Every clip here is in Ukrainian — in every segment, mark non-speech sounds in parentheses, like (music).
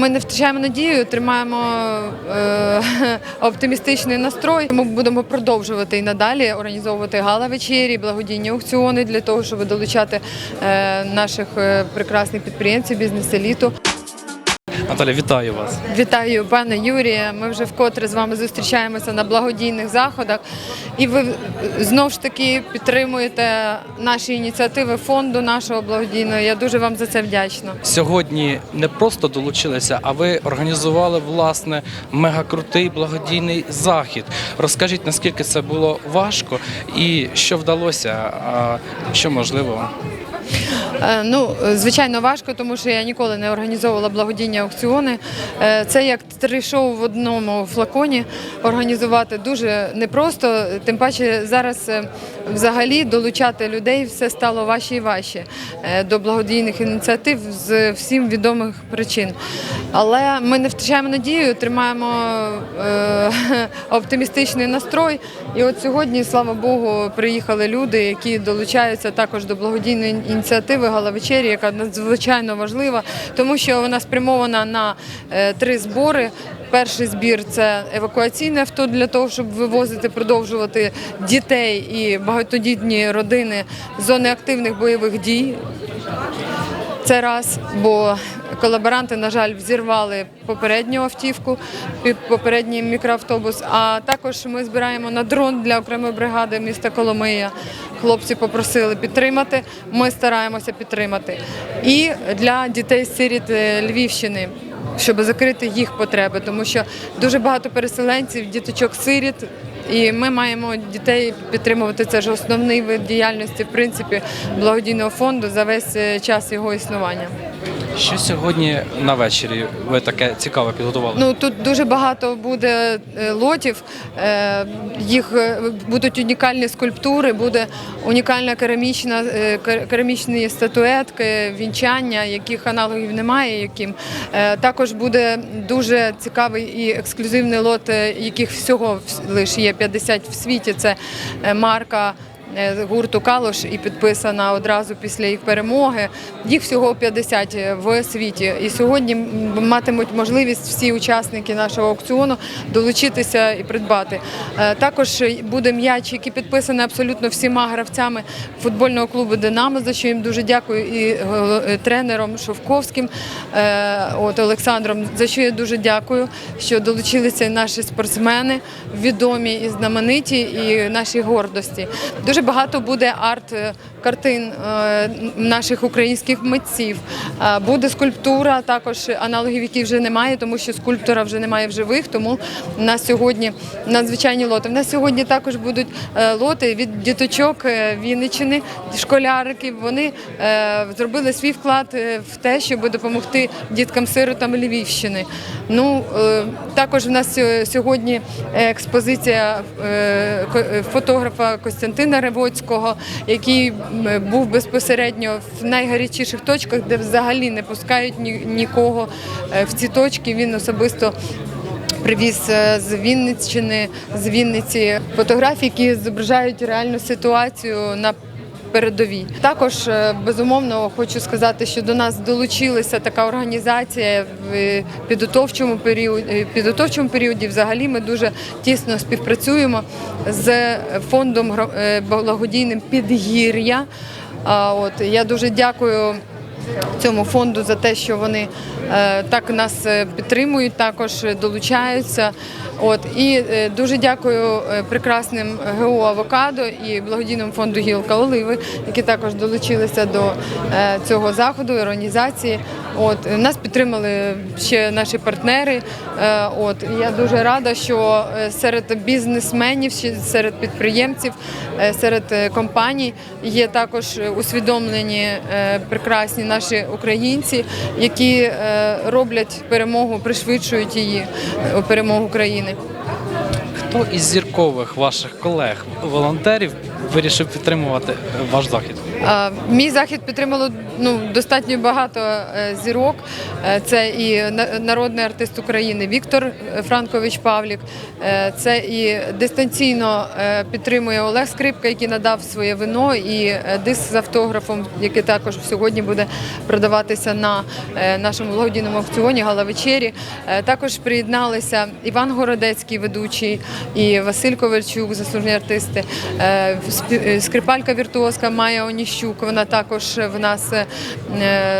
ми не втрачаємо надію, тримаємо е, (laughs) оптимістичний настрой. Ми будемо продовжувати і надалі організовувати гала-вечері, благодійні аукціони для того, щоб долучати е, наших е, прекрасних підприємців, бізнес-еліту. Наталя, вітаю вас. Вітаю, пане Юрія. Ми вже вкотре з вами зустрічаємося на благодійних заходах. І ви знов ж таки підтримуєте наші ініціативи фонду нашого благодійного. Я дуже вам за це вдячна. Сьогодні не просто долучилися, а ви організували власне мегакрутий благодійний захід. Розкажіть, наскільки це було важко і що вдалося, а що можливо. Е, Ну, звичайно, важко, тому що я ніколи не організовувала благодійні аукціони. Е, Це як три шоу в одному флаконі організувати дуже непросто. Тим паче зараз е, взагалі долучати людей все стало важче і важче е, до благодійних ініціатив з всім відомих причин. Але ми не втрачаємо надію, тримаємо е, (laughs) оптимістичний настрой. І от сьогодні, слава Богу, приїхали люди, які долучаються також до благодійної ініціативи Галавечері, яка надзвичайно важлива, тому що вона спрямована на е, три збори. Перший збір це евакуаційне авто для того, щоб вивозити, продовжувати дітей і багатодітні родини з зони активних бойових дій. Це раз, бо колаборанти, на жаль, взірвали попередню автівку, попередній мікроавтобус. А також ми збираємо на дрон для окремої бригади міста Коломия. Хлопці попросили підтримати. Ми стараємося підтримати. І для дітей-сиріт е, Львівщини. Щоб закрити їх потреби, тому що дуже багато переселенців, діточок-сиріт, і ми маємо дітей підтримувати. Це ж основний вид діяльності, в принципі, благодійного фонду за весь е, час його існування. Що сьогодні на вечері ви таке цікаве підготували? Ну тут дуже багато буде е, лотів. е, Їх будуть унікальні скульптури, буде унікальна керамічна керамічні статуетки, вінчання, яких аналогів немає. Яким також буде дуже цікавий і ексклюзивний лот, яких всього лише є 50 в світі. Це е, марка. Е, Гурту Калош і підписана одразу після їх перемоги. Їх всього 50 в світі. І сьогодні матимуть можливість всі учасники нашого аукціону долучитися і придбати. Е, Також буде м'яч, який підписаний абсолютно всіма гравцями футбольного клубу Динамо, за що їм дуже дякую, і е, тренером Шовковським, е, от Олександром, за що я дуже дякую, що долучилися наші спортсмени, відомі і знамениті, і наші гордості. Дуже багато буде арт-картин е, наших українських митців. Е, Буде скульптура, також аналогів, які вже немає, тому що скульптора вже немає в живих. Тому у нас сьогодні надзвичайні лоти. У нас сьогодні також будуть е, лоти від діточок Вінниччини, школярики. Вони зробили свій вклад в те, щоб допомогти діткам-сиротам Львівщини. Ну також в нас сьогодні експозиція фотографа Костянтина Ревоцького, який був безпосередньо в найгарячіших точках, де взагалі не пускають нікого е, в ці точки. Він особисто. Привіз е, з Вінниччини, з Вінниці фотографії, які зображають реальну ситуацію на передовій. Також е, безумовно хочу сказати, що до нас долучилася така організація в е, підготовчому періоді. Підготовчому періоді взагалі ми дуже тісно співпрацюємо з фондом е, благодійним підгір'я. А, От я дуже дякую цьому фонду за те, що вони е, так нас е, підтримують, також долучаються. От і е, дуже дякую прекрасним ГО Авокадо і благодійному фонду Гілка Оливи, які також долучилися до цього заходу, організації. От нас підтримали ще наші партнери. От я дуже рада, що серед бізнесменів, серед підприємців, серед компаній є також усвідомлені прекрасні наші українці, які е, роблять перемогу, пришвидшують її е, перемогу країни. Хто із зіркових ваших колег, волонтерів, вирішив підтримувати ваш захід? Мій захід підтримало ну, достатньо багато е, зірок. Е, Це і на- народний артист України Віктор е, Франкович Павлік. Це і дистанційно підтримує Олег Скрипка, який надав своє вино, і диск з автографом, який також сьогодні буде продаватися на нашому благодійному аукціоні Гала вечері. Е, Також приєдналися Іван Городецький, ведучий, і Василь Ковальчук, заслужені артисти. Скрипалька віртуозка Майя Оніщук. Вона також в нас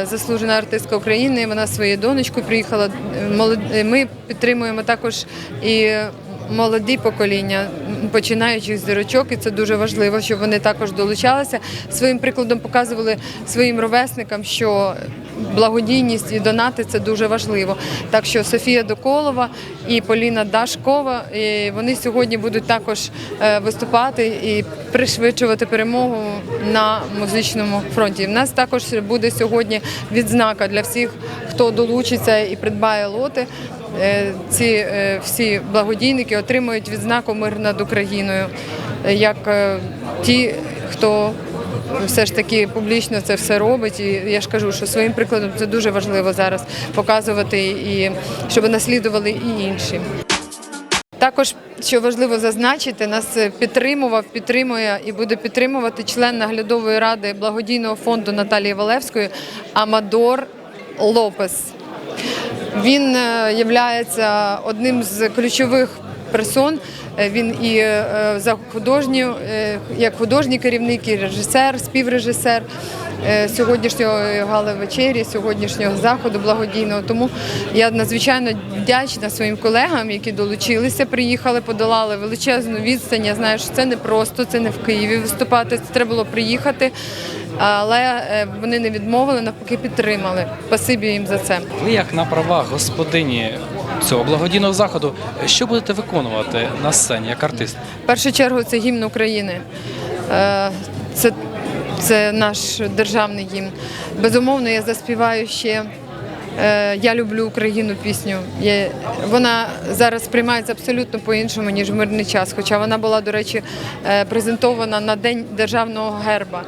заслужена артистка України. Вона своєю донечкою приїхала. Е, е, Ми підтримуємо також і молоді покоління починаючих з зірочок, і це дуже важливо, щоб вони також долучалися. Своїм прикладом показували своїм ровесникам, що благодійність і донати це дуже важливо. Так що Софія Доколова і Поліна Дашкова і вони сьогодні будуть також е, виступати і пришвидшувати перемогу на музичному фронті. У нас також буде сьогодні відзнака для всіх, хто долучиться і придбає лоти. Е, Ці е, всі благодійники отримують відзнаку Мир над Україною, е, як ті, хто все ж таки публічно це все робить. І я ж кажу, що своїм прикладом це дуже важливо зараз показувати і щоб наслідували і інші. Також що важливо зазначити, нас підтримував, підтримує і буде підтримувати член наглядової ради благодійного фонду Наталії Валевської Амадор Лопес. Він є одним з ключових персон. Е, Він і е, за художню, е, як художній керівник, і режисер, співрежисер е, сьогоднішнього гали вечері, сьогоднішнього заходу благодійного. Тому я надзвичайно вдячна своїм колегам, які долучилися, приїхали, подолали величезну відстань. Я знаю, що це не просто, це не в Києві виступати. Це треба було приїхати. Але е, вони не відмовили, навпаки, підтримали. Спасибі їм за це. Ви як на правах господині цього благодійного заходу, що будете виконувати на сцені як артист? В першу чергу це гімн України. Е, Це, це наш державний гімн. Безумовно, я заспіваю ще. е, Я люблю Україну пісню. Вона зараз сприймається абсолютно по-іншому, ніж в мирний час. Хоча вона була, до речі, е, презентована на День державного герба.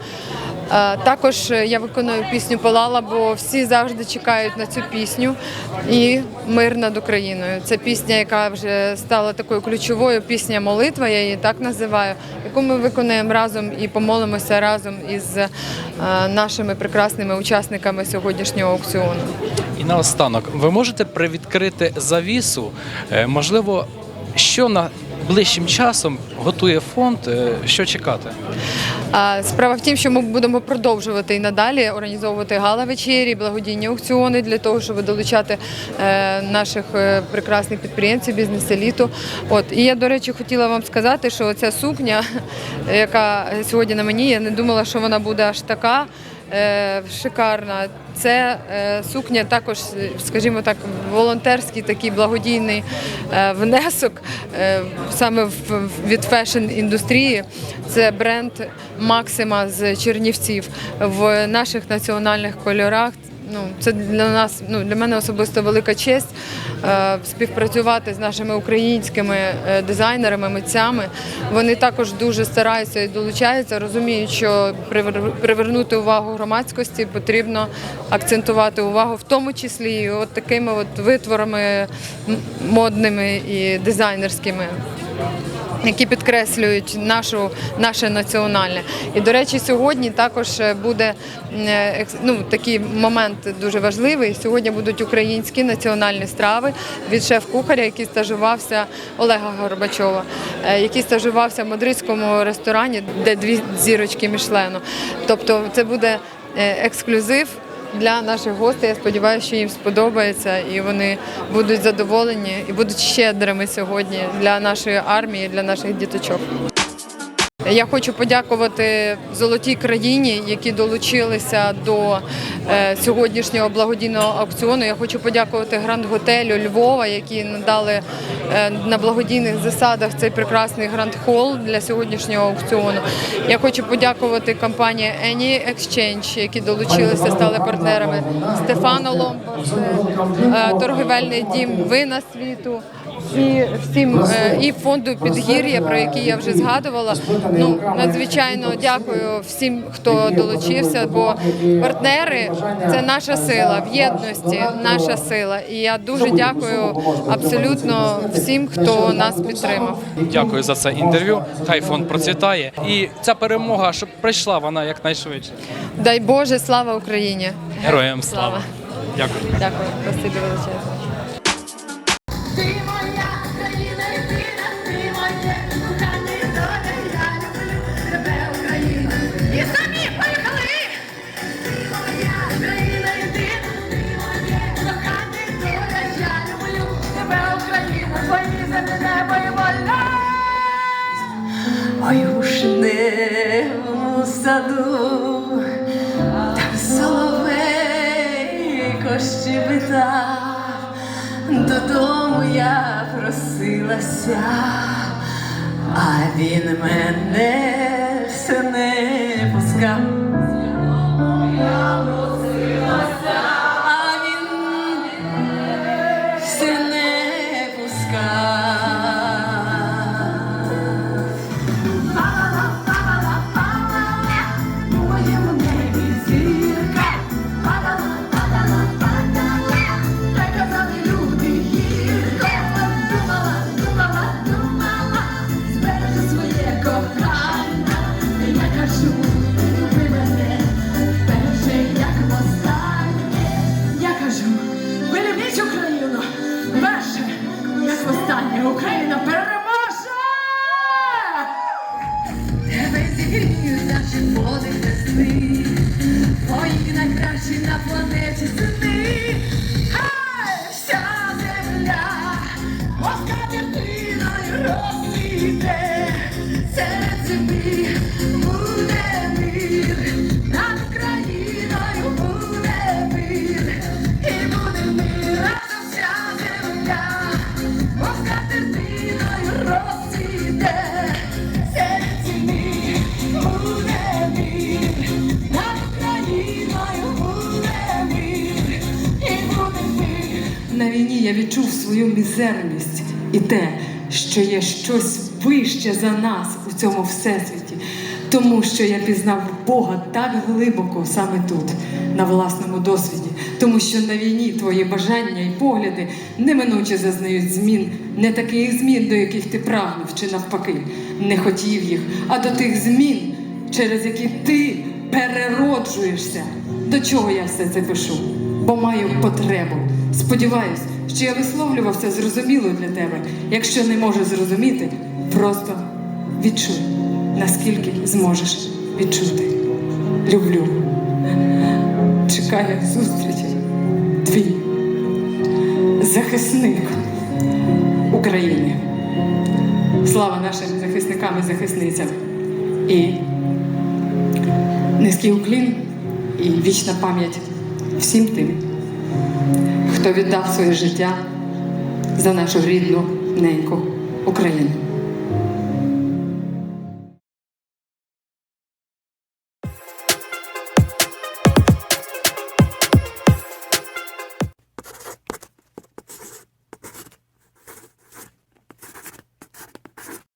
Е, Також е, я виконую пісню Палала, бо всі завжди чекають на цю пісню і мир над Україною. Це пісня, яка вже стала такою ключовою пісня молитва, я її так називаю, яку ми виконуємо разом і помолимося разом із е, нашими прекрасними учасниками сьогоднішнього аукціону. І наостанок, ви можете привідкрити завісу, можливо, що на ближчим часом готує фонд, е, що чекати? Справа в тім, що ми будемо продовжувати і надалі організовувати гала-вечері, благодійні аукціони для того, щоб долучати е, наших е, прекрасних підприємців, бізнес-еліту. От і я, до речі, хотіла вам сказати, що ця сукня, яка сьогодні на мені, я не думала, що вона буде аж така. Е, Шикарна. Це е, сукня також, скажімо так, волонтерський такий благодійний е, внесок саме від фешн-індустрії. Це бренд Максима з Чернівців в наших національних кольорах. Ну, це для нас, ну для мене особисто велика честь е, співпрацювати з нашими українськими е, дизайнерами, митцями. Вони також дуже стараються і долучаються, розуміють, що привер- привернути увагу громадськості потрібно акцентувати увагу, в тому числі і от такими от витворами модними і дизайнерськими які підкреслюють нашу, наше національне. І, до речі, сьогодні також е, буде е, ну, такий момент дуже важливий. Сьогодні будуть українські національні страви від шеф-кухаря, який стажувався Олега Горбачова, е, який стажувався в мадридському ресторані, де дві зірочки Мішлену. Тобто це буде ексклюзив для наших гостей. Я сподіваюся, що їм сподобається і вони будуть задоволені і будуть щедрими сьогодні для нашої армії, для наших діточок. Я хочу подякувати золотій країні, які долучилися до е, сьогоднішнього благодійного аукціону. Я хочу подякувати Гранд Готелю Львова, які надали е, на благодійних засадах цей прекрасний гранд хол для сьогоднішнього аукціону. Я хочу подякувати компанії Any Exchange, які долучилися, стали партнерами. Стефано Ломбо, е, торговельний дім Вина світу. І всім е, і фонду підгір'я, про який я вже згадувала. Ну надзвичайно дякую всім, хто долучився, бо партнери це наша сила в єдності, наша сила. І я дуже дякую абсолютно всім, хто нас підтримав. Дякую за це інтерв'ю. Хай фонд процвітає. І ця перемога, щоб прийшла вона якнайшвидше. Дай Боже, слава Україні! Героям слава! Слава. Дякую. Дякую, спасибі величезне. Саду, там соловейко щебетав, додому я просилася, а він мене все не пускав. okay свою мізерність і те, що є щось вище за нас у цьому всесвіті, тому що я пізнав Бога так глибоко саме тут, на власному досвіді, тому що на війні твої бажання і погляди неминуче зазнають змін, не таких змін, до яких ти прагнув, чи навпаки, не хотів їх, а до тих змін, через які ти перероджуєшся. До чого я все це пишу? Бо маю потребу. Сподіваюсь, що я висловлювався зрозуміло для тебе. Якщо не можеш зрозуміти, просто відчуй, наскільки зможеш відчути. Люблю. Чекаю зустрічі. Твій захисник України. Слава нашим захисникам і захисницям. І низький уклін і вічна пам'ять всім тим, хто віддав своє життя за нашу рідну неньку Україну.